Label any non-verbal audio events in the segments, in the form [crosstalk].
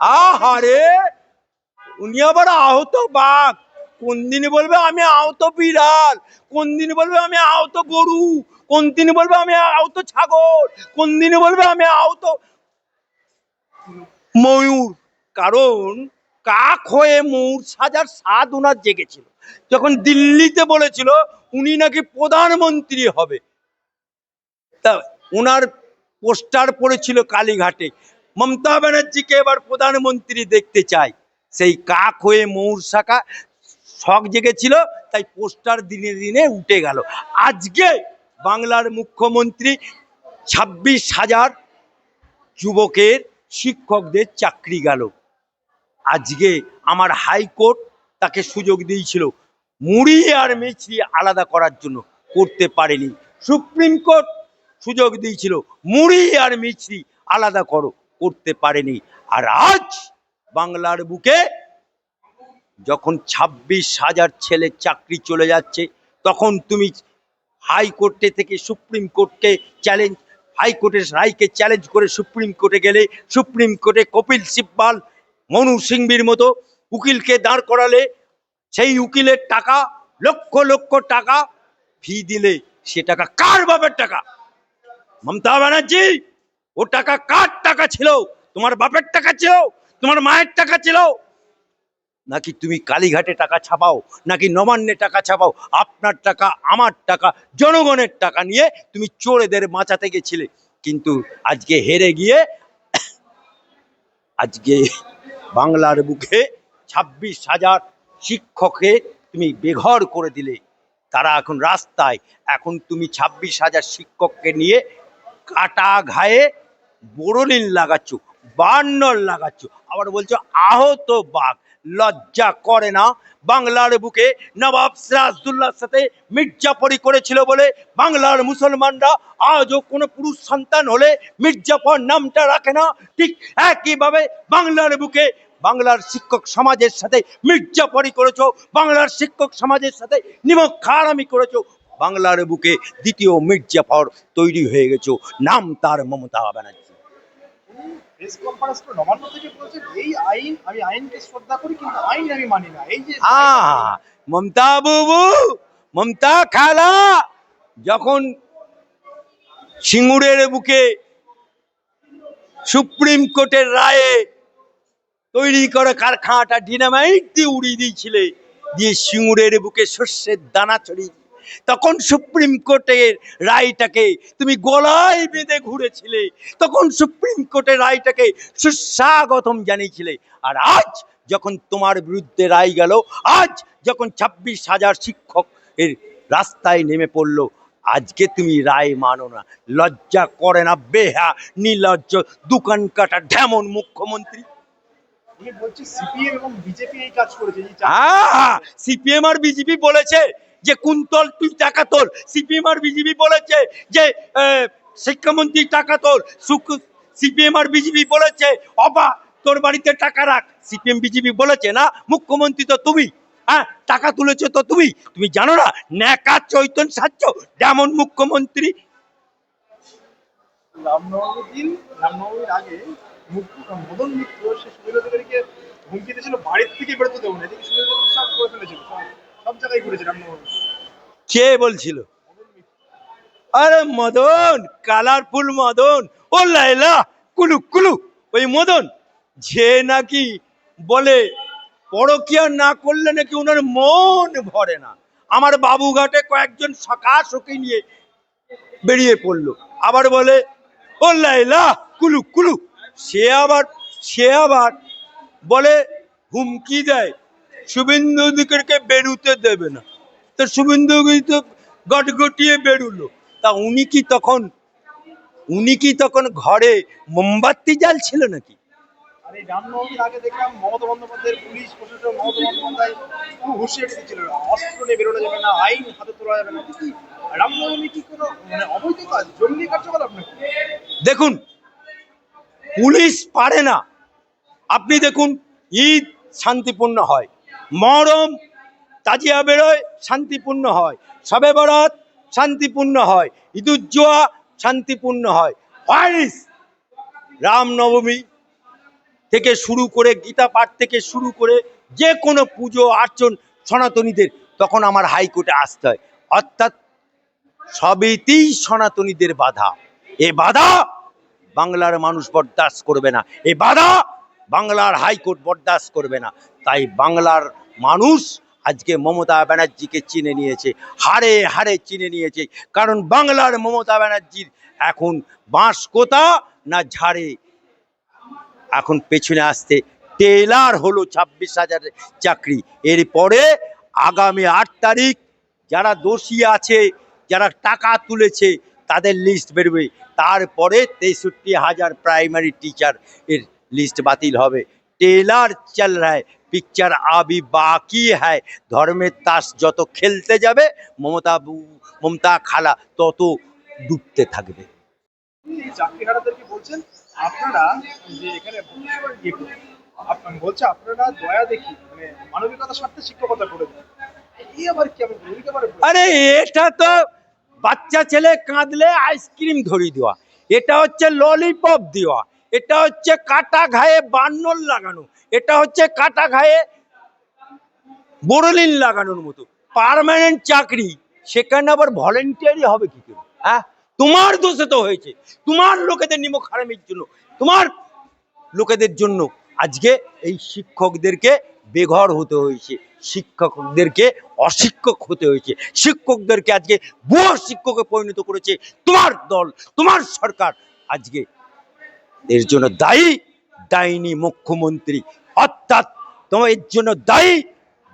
আহারে, উনি আবার আহত বাঘ। কোন দিন বলবে আমি আহত বিড়াল? কোন দিন বলবে আমি আহত গরু? কোন দিন বলবে আমি আহত ছাগল? কোন দিন বলবে আমি আহত ময়ূর? কারণ কাক হয়ে ময়ূর সাজার স্বাদ ওনার জেগেছিল। যখন দিল্লিতে বলেছিল, উনি নাকি প্রধানমন্ত্রী হবে। তা ওনার পোস্টার পড়েছিল কালীঘাটে। মমতা ব্যানার্জিকে এবার প্রধানমন্ত্রী দেখতে চাই। সেই কাক হয়ে ময়ূর শাখা শখ জেগেছিল, তাই পোস্টার দিনে দিনে উঠে গেল। আজকে বাংলার মুখ্যমন্ত্রী ছাব্বিশ হাজার যুবকের শিক্ষকদের চাকরি গেল। আজকে আমার হাইকোর্ট তাকে সুযোগ দিয়েছিল। মুড়ি আর মিছরি আলাদা করার জন্য করতে পারেনি। সুপ্রিম কোর্ট সুযোগ দিয়েছিল। মুড়ি আর মিছরি আলাদা করো। করতে পারেনি। আর আজ বাংলার বুকে যখন ছাব্বিশ হাজার ছেলের চাকরি চলে যাচ্ছে, তখন তুমি হাইকোর্টে থেকে সুপ্রিম কোর্টকে চ্যালেঞ্জ হাইকোর্টের রায়কে চ্যালেঞ্জ করে সুপ্রিম কোর্টে গেলে, সুপ্রিম কোর্টে কপিল সিব্বাল, মনু সিংবির মতো উকিলকে দাঁড় করালে, সেই উকিলের টাকা, লক্ষ লক্ষ টাকা ফি দিলে, সে টাকা কার বাপের টাকা? মমতা ব্যানার্জি! ও টাকা কার টাকা ছিল? তোমার বাপের টাকা ছিল? তোমার মায়ের টাকা ছিল? নাকি তুমি কালীঘাটে টাকা ছাপাও? নাকি নবান্নে টাকা ছাপাও? আপনার টাকা, আমার টাকা, জনগণের টাকা নিয়ে তুমি চোরেদের বাঁচাতে গেছিলে। কিন্তু আজকে হেরে গিয়ে [coughs] আজকে বাংলার বুকে ছাব্বিশ হাজার শিক্ষককে তুমি বেঘর করে দিলে। তারা এখন রাস্তায়। এখন তুমি ছাব্বিশ হাজার শিক্ষককে নিয়ে কাটা ঘায়ে বোরলিন লাগাচ্ছ বান্নর লাগাচ্ছ। আবার বলছো, আহত বাঘ, লজ্জা করে না। বাংলার বুকে নবাব সিরাজদুল্লাহর সাথে মির্জাফরি করেছিল বলে বাংলার মুসলমানরা আজও কোনো পুরুষ সন্তান হলে মির্জাফর নামটা রাখে না। ঠিক একইভাবে বাংলার বুকে বাংলার শিক্ষক সমাজের সাথে মির্জাফরি করেছ, বাংলার শিক্ষক সমাজের সাথে নিমক খারামি করেছ। বাংলার বুকে দ্বিতীয় মির্জাফর তৈরি হয়ে গেছো নাম তার মমতা ব্যানার্জি মমতা বুবু মমতা খালা যখন সিঙ্গুরের বুকে সুপ্রিম কোর্টের রায়ে তৈরি করে কারখানাটা ডিনামাইট দিয়ে উড়িয়ে দিয়েছিলে দিয়ে সিঙ্গুরের বুকে শস্যের দানা ছড়িয়ে। তখন সুপ্রিম কোর্টের রায়টাকে তুমি গলায় বেঁধে ঘুরেছিলে। তখন সুপ্রিম কোর্টের রায়টাকে সুস্বাগতম জানিয়েছিলে। আর আজ যখন তোমার বিরুদ্ধে রায় গেল আজ যখন ছাব্বিশ হাজার শিক্ষক এর রাস্তায় নেমে পড়ল আজকে তুমি রায় মানো না। লজ্জা করে না বেহা নির্লজ্জ দোকান কাটা ঢেমন মুখ্যমন্ত্রী। বলছে সিপিএম এবং বিজেপি এই কাজ করেছে সিপিএম আর বিজেপি বলেছে যে কুন্তল তুই টাকা তোল? সিপিএম আর বিজেপি বলেছে যে শিক্ষামন্ত্রী টাকা তোল। সিপিএম আর বিজেপি বলেছে, অবা, তোর বাড়িতে টাকা রাখ। সিপিএম, বিজেপি বলেছে না, মুখ্যমন্ত্রী তো তুমি। হ্যাঁ টাকা তুলেছো তো তুমি। তুমি জানো না, ন্যাকা চৈতন সাচ্য যেমন মুখ্যমন্ত্রী। মদন মিত্র সে সুনীল হুমকি দিয়েছিল, বাড়ির থেকে বেরোতে দেবো না এদিকে কে বলছিল? আরে মদন, কালারফুল মদন। ও লাইলা কুলু কুলু, ওই মদন। যে নাকি বলে, পরকিয়া না করলে নাকি ওনার মন ভরে না। আমার বাবুঘাটে কয়েকজন সকা সকি নিয়ে বেরিয়ে পড়ল। আবার বলে, ও লাইলা কুলু কুলু। সে আবার সে আবার বলে, হুমকি দেয়। শুভেন্দু অধিকারকে বেরুতে দেবে না। তো শুভেন্দু তো গটগটিয়ে বেরুলো। তা উনি কি তখন উনি কি তখন ঘরে মোমবাতি জ্বালছিল নাকি? কি কোনো মানে নাকি? দেখুন পুলিশ পারে না। আপনি দেখুন ঈদ শান্তিপূর্ণ হয়। মহরম, তাজিয়া বেরোয়, শান্তিপূর্ণ হয়। সবে বরাত, শান্তিপূর্ণ হয়। ঈদুজ্জোয়া শান্তিপূর্ণ হয়। হোয়াইস রামনবমী থেকে শুরু করে, গীতা পাঠ থেকে শুরু করে, যে কোনো পুজো, আর্চন, সনাতনীদের, তখন আমার হাইকোর্টে আসতে হয়। অর্থাৎ সবেতেই সনাতনীদের বাধা। এ বাধা বাংলার মানুষ বরদাস্ত করবে না। এ বাধা বাংলার হাইকোর্ট বরদাস্ত করবে না। তাই বাংলার মানুষ আজকে মমতা ব্যানার্জিকে চিনে নিয়েছে হারে হারে চিনে নিয়েছে। কারণ বাংলার মমতা ব্যানার্জির এখন বাঁশ কোথা না ঝাড়ে? এখন পেছনে আসতে টেলার হলো ছাব্বিশ হাজার চাকরি। এরপরে আগামী আট তারিখ যারা দোষী আছে, যারা টাকা তুলেছে, তাদের লিস্ট বেরোবে। তারপরে তেষট্টি হাজার প্রাইমারি টিচার এর লিস্ট বাতিল হবে। টেলার চাল রায় পিকচার আবি বাকি হ্যায় ধর্মের তাস যত খেলতে যাবে মমতা মমতা খালা তত ডুবতে থাকবে বলছেন আপনারা যে এখানে বলছে আপনারা দয়া দেখি মানে মানবিকতার স্বার্থে শিক্ষকতা করে আরে এটা তো বাচ্চা ছেলে কাঁদলে আইসক্রিম ধরিয়ে দেওয়া এটা হচ্ছে ললিপপ দেওয়া এটা হচ্ছে কাটা ঘায়ে বান্নল লাগানো। এটা হচ্ছে কাটা ঘায়ে বোরলিন লাগানোর মতো। পার্মানেন্ট চাকরি, সেখানে আবার ভলেন্টিয়ারি হবে কি করে? হ্যাঁ? তোমার দোষে তো হয়েছে। তোমার লোকেদের নিমক হারামির জন্য। তোমার লোকেদের জন্য আজকে এই শিক্ষকদেরকে বেঘর হতে হয়েছে। শিক্ষকদেরকে অশিক্ষক হতে হয়েছে। শিক্ষকদেরকে আজকে ভুয়ো শিক্ষকে পরিণত করেছে তোমার দল, তোমার সরকার আজকে। এর জন্য দায়ী দায়নি মুখ্যমন্ত্রী। অর্থাৎ তোমার এর জন্য দায়ী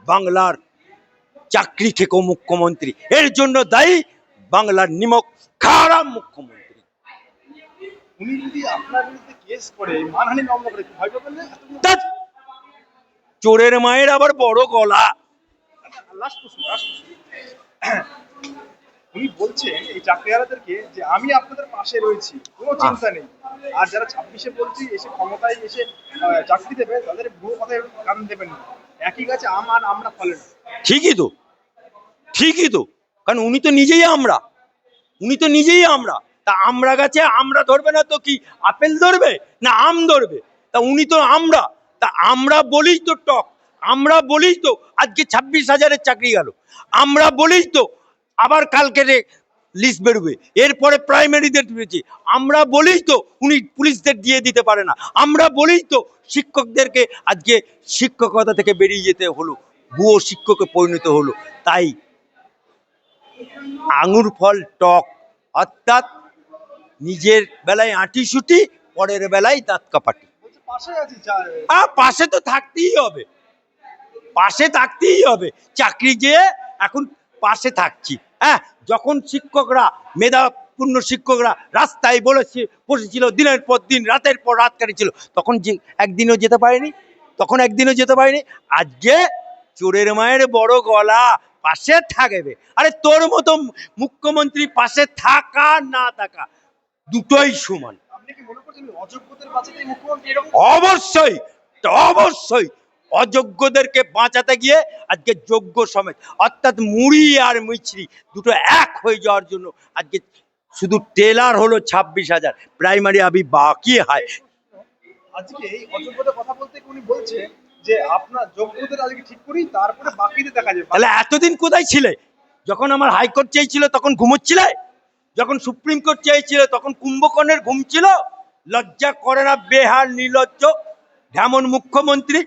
বাংলার চাকরি খেকো মুখ্যমন্ত্রী। এর জন্য দায়ী বাংলার নিমক খারাপ মুখ্যমন্ত্রী। উনি যদি আপনার বিরুদ্ধে কেস করে মানহানি মামলা করে ভয় পাবেন না? চোরের মায়ের আবার বড় গলা। উনি বলছেন এই চাকরিহারাদেরকে যে আমি আপনাদের পাশে রয়েছি কোনো চিন্তা নেই। আর যারা ছাব্বিশে বলছি, এসে ক্ষমতায় এসে চাকরি দেবে, তাদের ভুয়ো কথায় কান দেবেন না। একই গাছে আম আর আমরা ফলে না। ঠিকই তো। ঠিকই তো। কারণ উনি তো নিজেই আমরা। উনি তো নিজেই আমরা। তা আমরা গাছে আমরা ধরবে না তো কি? আপেল ধরবে না আম ধরবে? তা উনি তো আমরা। তা আমরা বলেই তো টক। আমরা বলেই তো আজকে ছাব্বিশ হাজারের চাকরি গেল। আমরা বলেই তো আবার কালকে লিস্ট বেরোবে। এরপরে প্রাইমারিদের বেরোচ্ছে আমরা বলেই তো উনি পুলিশদের দিয়ে দিতে পারে না। আমরা বলেই তো শিক্ষকদেরকে আজকে শিক্ষকতা থেকে বেরিয়ে যেতে হলো। ভুয়ো শিক্ষকে পরিণত হলো। তাই আঙুর ফল টক অর্থাৎ নিজের বেলায় আঁটি সুটি পরের বেলায় দাঁত কাপাটি। বলছে পাশে আছি চা- আ পাশে তো থাকতেই হবে। পাশে থাকতেই হবে। চাকরি যে এখন পাশে থাকছি। হ্যাঁ যখন শিক্ষকরা মেধাপূর্ণ শিক্ষকরা রাস্তায় বলেছে বসেছিল দিনের পর দিন রাতের পর রাত কাটিয়েছিল তখন যে একদিনও যেতে পারেনি তখন একদিনও যেতে পারেনি। আজকে চোরের মায়ের বড় গলা পাশে থাকবে। আরে তোর মতো মুখ্যমন্ত্রী পাশে থাকা না থাকা দুটোই সমান। মনে অবশ্যই অবশ্যই। অযোগ্যদেরকে বাঁচাতে গিয়ে আজকে যোগ্য সমেত অর্থাৎ মুড়ি আর মিছরি দুটো এক হয়ে যাওয়ার জন্য আজকে শুধু টেলার হলো ছাব্বিশ হাজার প্রাইমারি আবি বাকি হয়। আজকে এই অযোগ্যতার কথা বলতে উনি বলছে যে আপনার যোগ্যদের আজকে ঠিক করি তারপরে বাকিদের দেখা যাবে। তাহলে এতদিন কোথায় ছিলে? যখন আমার হাইকোর্ট চেয়েছিল তখন ঘুমোচ্ছিলে? যখন সুপ্রিম কোর্ট চেয়েছিল তখন কুম্ভকর্ণের ঘুম ছিল? লজ্জা করে না বেহার নির্লজ্জ যেমন মুখ্যমন্ত্রী